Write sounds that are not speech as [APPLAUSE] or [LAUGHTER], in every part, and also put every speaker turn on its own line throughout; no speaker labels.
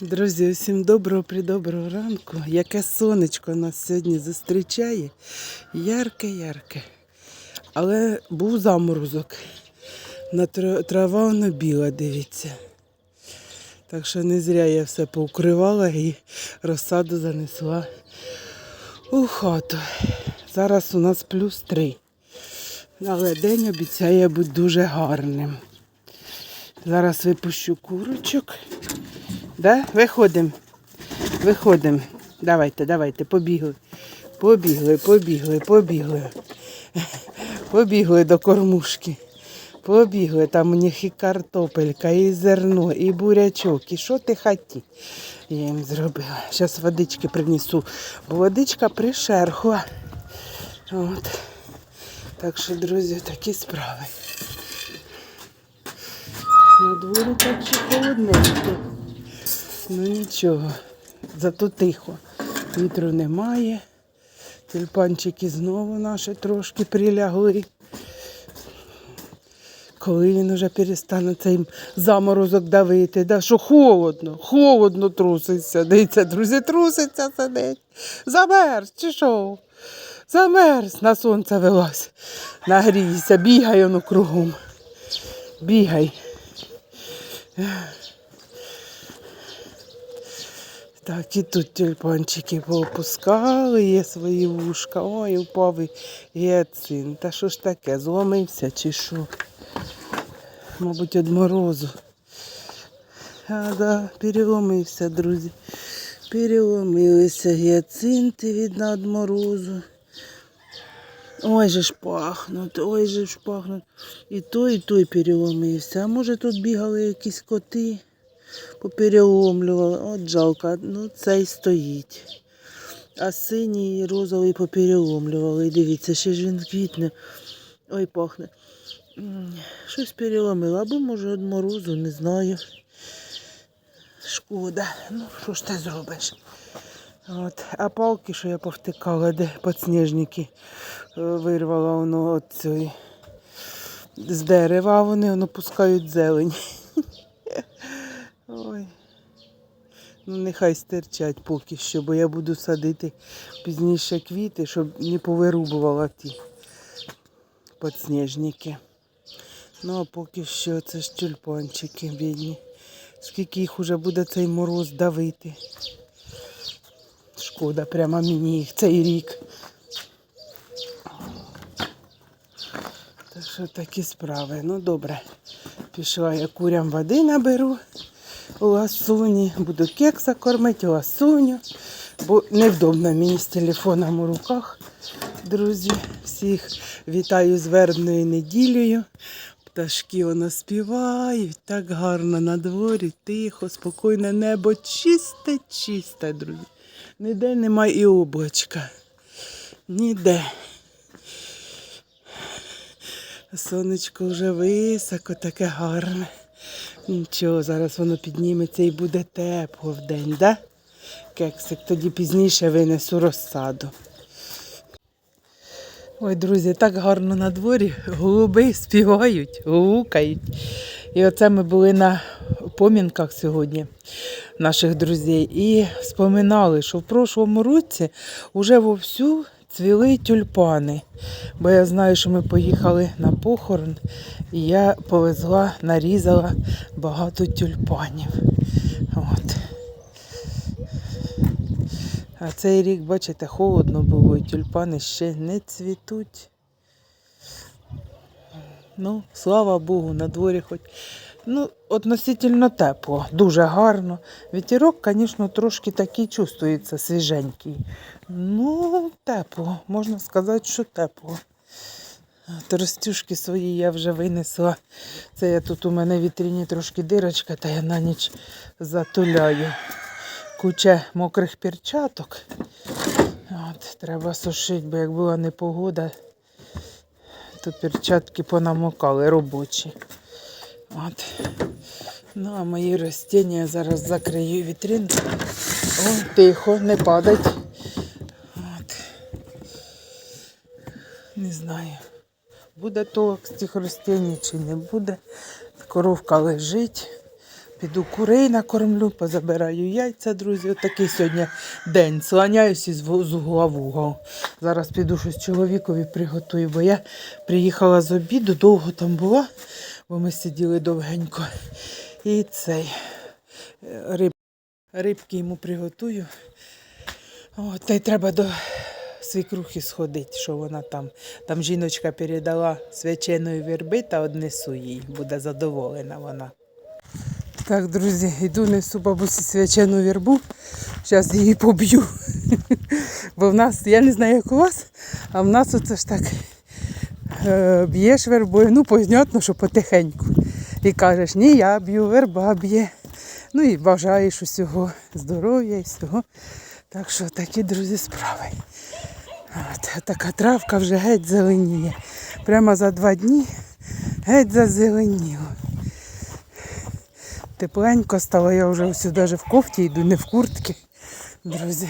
Друзі, усім доброго придоброго ранку. Яке сонечко нас сьогодні зустрічає. Ярке-ярке. Але був заморозок. На трава вона біла, дивіться. Так що не зря я все поукривала і розсаду занесла у хату. Зараз у нас плюс три. Але день обіцяє бути дуже гарним. Зараз випущу курочок. Да? Виходимо. Виходимо. Давайте, давайте, побігли. Побігли, побігли, побігли. Побігли до кормушки. Побігли, там у них і картопелька, і зерно, і бурячок, і що ти хаті. Я їм зробила. Зараз водички принесу, бо водичка пришерхла. От. Так що, друзі, такі справи. На дворі так ще холодненько. Ну нічого, зато тихо. Вітру немає. Тюльпанчики знову наші трошки прилягли. Коли він уже перестане цей заморозок давити, да, що холодно, холодно труситься. Дивіться, друзі, труситься сидить. Замерз чи що? Замерз, на сонце вилазь. Нагрійся, бігай воно кругом. Бігай. Так, і тут тюльпанчики поопускали, є свої вушка. Ой, упав гіацин. Та що ж таке, зломився чи що? Мабуть, від морозу. А, да, переломився, друзі. Переломилися гіацинти від надморозу. Ой же ж пахнуть, ой же ж пахнуть. І той, і той переломився. А може тут бігали якісь коти? Попереломлювали. От жалко, ну цей стоїть. А синій і розовий попереломлювали. Дивіться, ще ж він квітне. Ой, пахне. Щось переломило, або може від морозу, не знаю. Шкода. Ну, що ж ти зробиш? От. А палки, що я повтикала, де підсніжники е, вирвала воно от цієї з дерева, вони воно пускають зелень. Ой. Ну, нехай стирчать поки що, бо я буду садити пізніше квіти, щоб не повирубувала ті підсніжники. Ну, а поки що це ж тюльпанчики бідні. Скільки їх уже буде цей мороз давити. Шкода прямо мені їх цей рік. Так що такі справи. Ну добре. Пішла я курям води наберу ласуні. Буду кекса кормити, ласуню. Бо невдобно мені з телефоном у руках. Друзі, всіх вітаю з вербною неділею. Пташки воно співають, так гарно на дворі, тихо, спокійне небо, чисте, чисте, друзі. Ніде немає і облачка. Ніде. Сонечко вже високо, таке гарне. Нічого, зараз воно підніметься і буде тепло в день, да? Кексик, тоді пізніше винесу розсаду. Ой, друзі, так гарно на дворі. Голуби співають, гукають. І оце ми були на помінках сьогодні наших друзів і споминали, що в прошлому році вже вовсю цвіли тюльпани. Бо я знаю, що ми поїхали на похорон, і я повезла, нарізала багато тюльпанів. От. А цей рік, бачите, холодно було, і тюльпани ще не цвітуть. Ну, слава Богу, на дворі хоч. Ну, относительно тепло, дуже гарно. Вітерок, звісно, трошки такий чувствується свіженький. Ну, тепло, можна сказати, що тепло. Тростюшки свої я вже винесла. Це я тут у мене в вітріні трошки дирочка, та я на ніч затуляю. Куча мокрих перчаток. От, треба сушити, бо як була непогода, то перчатки понамокали робочі. От. Ну, а мої ростіння зараз закрию вітрину. О, тихо, не падать. От. Не знаю, буде толк з цих ростінь чи не буде. Коровка лежить. Піду курей накормлю, позабираю яйця, друзі. Отакий сьогодні день. Сланяюсь із з угла в угол. Зараз піду щось чоловікові приготую, бо я приїхала з обіду, довго там була, бо ми сиділи довгенько. І цей е, риб, рибки йому приготую. От, та й треба до свікрухи сходити, що вона там. Там жіночка передала свяченої верби та однесу їй. Буде задоволена вона. Так, друзі, йду несу бабусі свячену вірбу. Зараз її поб'ю. [LAUGHS] Бо в нас, я не знаю, як у вас, а в нас оце ж так б'єш вербою, ну, понятно, що потихеньку. І кажеш, ні, я б'ю, верба б'є. Ну і бажаєш усього здоров'я і всього. Так що такі, друзі, справи. От, така травка вже геть зеленіє. Прямо за два дні геть зазеленіло. Тепленько стало, я вже навіть в кофті йду, не в куртці. Друзі,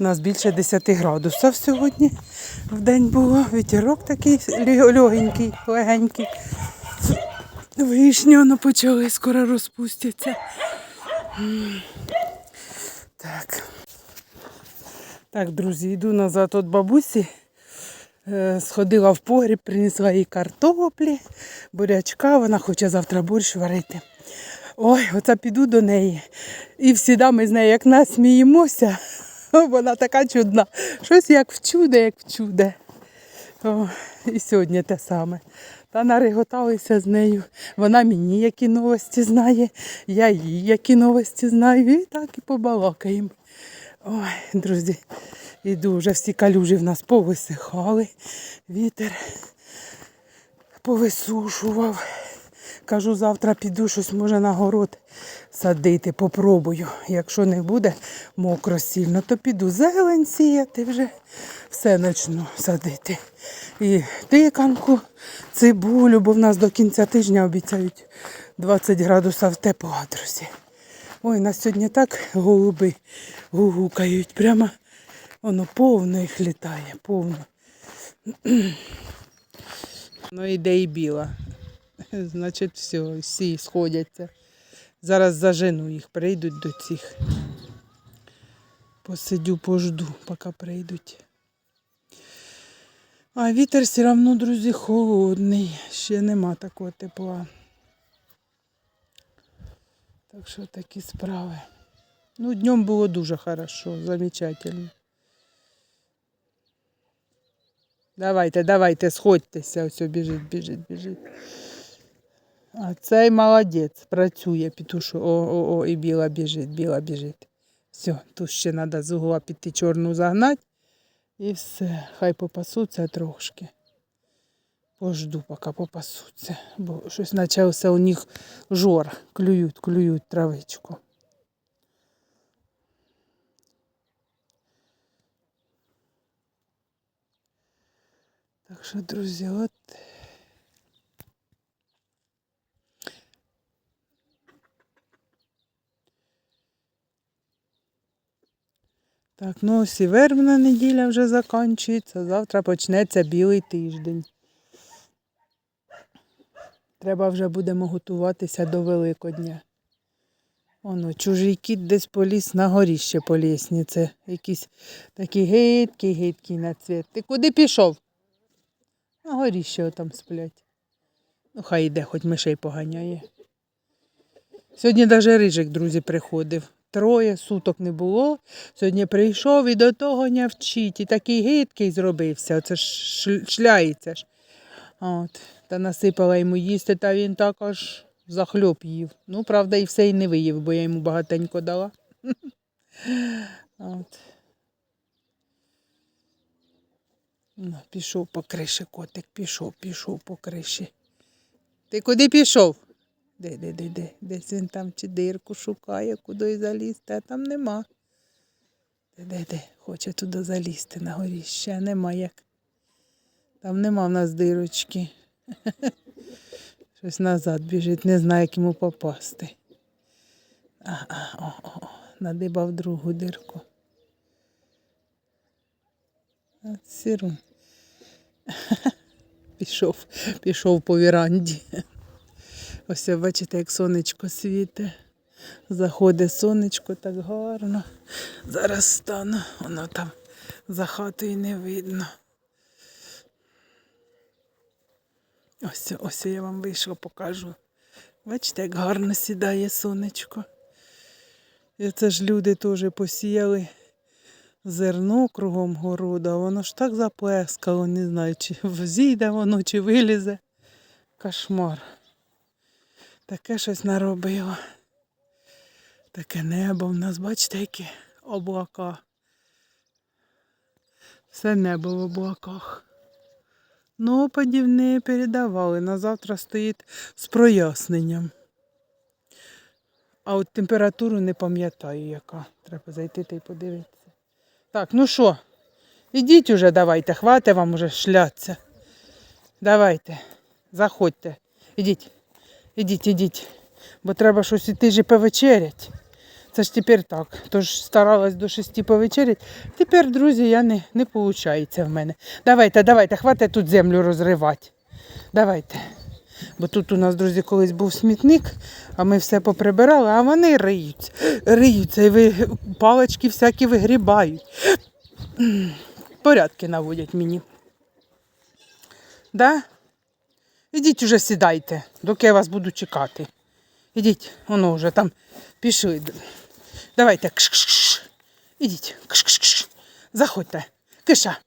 у нас більше 10 градусів сьогодні в день було. Вітерок такий легенький, легенький. Вишні воно почали, скоро розпустяться. Так. Так, друзі, йду назад від бабусі. Е, Сходила в погріб, принесла їй картоплі, бурячка, вона хоче завтра борщ варити. Ой, оце піду до неї. І всіда ми з нею як насміємося. [LAUGHS] Вона така чудна. Щось як в чудо, як в чудо. О, і сьогодні те саме. Та нареготалися з нею. Вона мені які новості знає, я їй які новості знаю. І так і побалакаємо. Ой, друзі, іду вже всі калюжі в нас повисихали. Вітер повисушував. Кажу, завтра піду щось може на город садити, попробую. Якщо не буде мокро сильно, то піду зелень сіяти вже все почну садити. І тиканку, цибулю, бо в нас до кінця тижня обіцяють 20 градусів тепла, друзі. Ой, на сьогодні так голуби гугукають. Прямо воно повно їх літає, повно. [CLEARS THROAT] Ну іде і біла. [LAUGHS] Значить, все, всі сходяться. Зараз зажену їх, прийдуть до цих. Посидю, пожду, поки прийдуть. А вітер все одно, друзі, холодний. Ще нема такого тепла. Так що такі справи. Ну, днем було дуже хорошо, замечательно. Давайте, давайте, сходьтеся, ось біжить, біжить, біжить. А цей молодець, працює, пітушу. О, о, о, і біла біжить, біла біжить. Все, тут ще треба з угла піти чорну загнати. І все, хай попасуться трошки. Пожду, поки попасуться. Бо щось почався у них жор. Клюють, клюють травичку. Так що, друзі, от. Так, ну ось і вербна неділя вже закінчується. Завтра почнеться білий тиждень. Треба вже будемо готуватися до Великодня. Оно, чужий кіт десь поліз на горіще по лісниці. Якийсь такий гидкий, гидкий на цвіт. Ти куди пішов? На горіще отам сплять. Ну, хай йде, хоч мишей поганяє. Сьогодні навіть рижик, друзі, приходив. Троє суток не було. Сьогодні прийшов і до того не вчить. І такий гидкий зробився. Оце ж шляється ж. От. Та насипала йому їсти, та він також захльоп їв. Ну, правда, і все і не виїв, бо я йому багатенько дала. [LAUGHS] От. Ну, пішов по криші, котик, пішов, пішов по криші. Ти куди пішов? Де, де, де, де? Десь він там чи дирку шукає, куди залізти, а там нема. Де, де, де? Хоче туди залізти на горі. Ще нема як. Там нема в нас дирочки. [LAUGHS] Щось назад біжить, не знає, як йому попасти. А, а, о, о, надибав другу дирку. Сірун. [LAUGHS] Пішов, пішов по віранді. Ось бачите, як сонечко світе. Заходить сонечко так гарно. Зараз стану, воно там за хатою не видно. Ось, ось я вам вийшла, покажу. Бачите, як гарно сідає сонечко. І це ж люди теж посіяли зерно кругом города, воно ж так заплескало, не знаю, чи зійде воно, чи вилізе. Кошмар. Таке щось наробило. Таке небо в нас, бачите, які облака. Все небо в облаках. Ну, опадів не передавали. На завтра стоїть з проясненням. А от температуру не пам'ятаю, яка. Треба зайти та й подивитися. Так, ну що, ідіть уже давайте, хватить вам уже шляться. Давайте, заходьте. Ідіть, ідіть, ідіть. Бо треба щось іти ж і повечерять. Це ж тепер так. Тож старалась до шести повечерять. Тепер, друзі, я не, не виходить в мене. Давайте, давайте, хватить тут землю розривати. Давайте. Бо тут у нас, друзі, колись був смітник, а ми все поприбирали, а вони риються. Риються і ви, палички всякі вигрібають. Порядки наводять мені. Да? Ідіть уже сідайте, доки я вас буду чекати. Ідіть, воно вже там пішли. Давайте. Кш-кш-кш. Ідіть. Кш-кш-кш. Заходьте. Киша.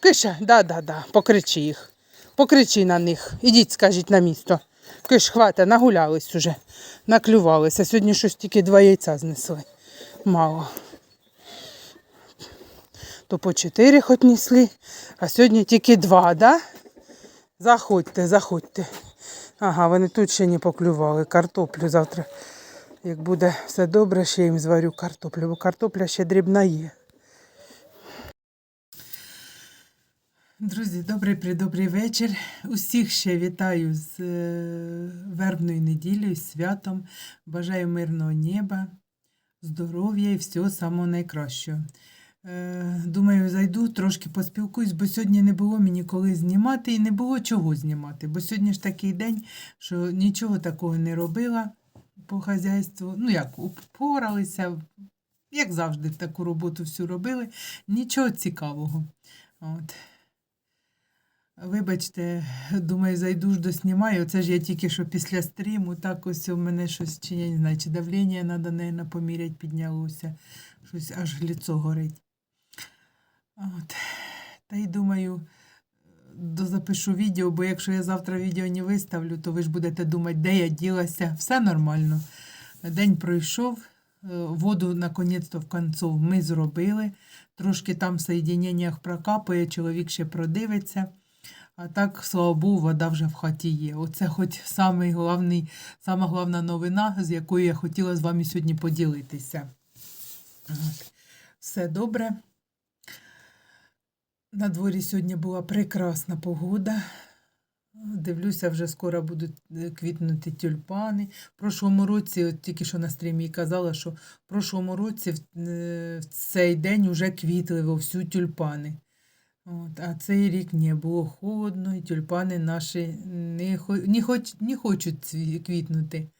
Киша, да-да-да. Покричи їх. Покричи на них. Ідіть, скажіть на місто. Киш, хвата, нагулялись уже. Наклювалися. Сьогодні щось тільки два яйця знесли. Мало. То по чотири хоч несли, а сьогодні тільки два, да? Заходьте, заходьте. Ага, вони тут ще не поклювали. Картоплю завтра. Як буде все добре, ще їм зварю картоплю, бо картопля ще дрібна є. Друзі, добрий придобрий вечір. Усіх ще вітаю з е, вербною неділею, з святом. Бажаю мирного неба, здоров'я і всього самого найкращого. Е, Думаю, зайду, трошки поспілкуюсь, бо сьогодні не було мені коли знімати і не було чого знімати. Бо сьогодні ж такий день, що нічого такого не робила по хазяйству. Ну як, упоралися, як завжди, таку роботу всю робили. Нічого цікавого. От. Вибачте, думаю, зайду ж доснімаю. Оце ж я тільки що після стріму, так ось у мене щось, чи я не знаю, чи давлення треба, наверное, поміряти, піднялося. Щось аж ліцо горить. От. Та й думаю, дозапишу відео, бо якщо я завтра відео не виставлю, то ви ж будете думати, де я ділася. Все нормально. День пройшов, е, воду наконець-то в концов ми зробили. Трошки там в соєдіненнях прокапає, чоловік ще продивиться. А так, слава Богу, вода вже в хаті є. Оце хоч самий головний, сама головна новина, з якою я хотіла з вами сьогодні поділитися. Все добре. На дворі сьогодні була прекрасна погода. Дивлюся, вже скоро будуть е, квітнути тюльпани. В прошлому році, от тільки що на стрімі казала, що в прошлому році в, е, цей день вже квітли вовсю тюльпани. От, а цей рік не було холодно, і тюльпани наші не, не, хоч, не хочуть квітнути.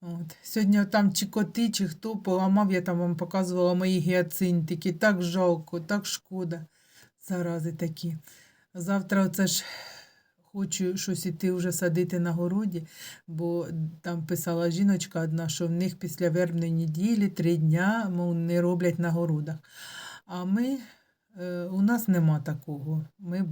От. Сьогодні там чи коти, чи хто поламав, я там вам показувала мої гіацинтики. Так жалко, так шкода. Зарази такі. Завтра оце ж хочу щось іти вже садити на городі, бо там писала жіночка одна, що в них після вербної неділі три дня мов, не роблять на городах. А ми, е, у нас нема такого. Ми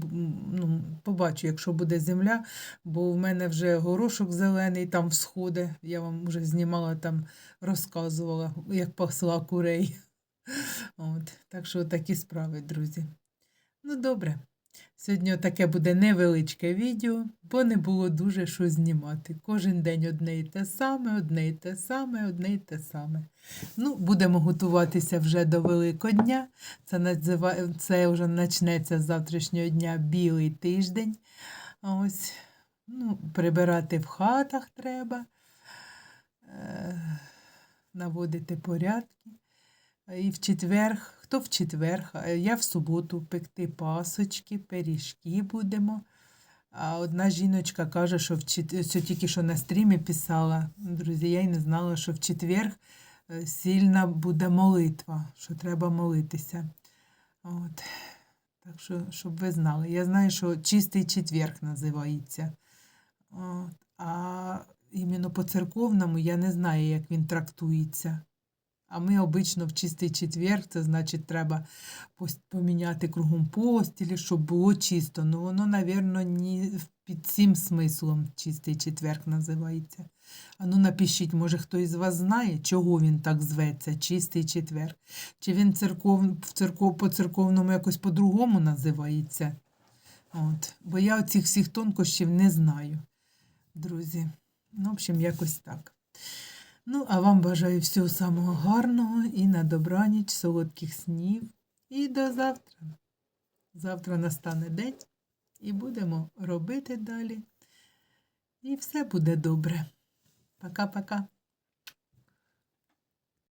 ну, побачу, якщо буде земля, бо в мене вже горошок зелений там всходить. Я вам вже знімала там, розказувала, як пасла курей. [LAUGHS] От, так що такі справи, друзі. Ну, добре. Сьогодні таке буде невеличке відео, бо не було дуже що знімати. Кожен день одне і те саме, одне і те саме, одне і те саме. Ну, будемо готуватися вже до Великодня. Це, назива... Це вже почнеться з завтрашнього дня білий тиждень. А Ось, ну, прибирати в хатах треба, е... наводити порядки. І в четвер, хто в четвер, я в суботу пекти пасочки, пиріжки будемо.
А одна жіночка каже, що в чет- це тільки що на стрімі писала. Друзі, я й не знала, що в четвер е, сильна буде молитва, що треба молитися. От. Так що, щоб ви знали. Я знаю, що чистий четверг називається. От. А іменно по церковному я не знаю, як він трактується. А ми обично в чистий четвер, це значить, треба поміняти кругом постілі, щоб було чисто. Ну, воно, не під цим смислом чистий четверг називається. А ну напишіть, може хтось з вас знає, чого він так зветься, чистий четвер. Чи він церков, церков, по церковному якось по-другому називається? От. Бо я оцих всіх тонкощів не знаю, друзі. Ну, в общем, якось так. Ну, а вам бажаю всього самого гарного і на добраніч, солодких снів. І до завтра. Завтра настане день і будемо робити далі. І все буде добре. Пока-пока.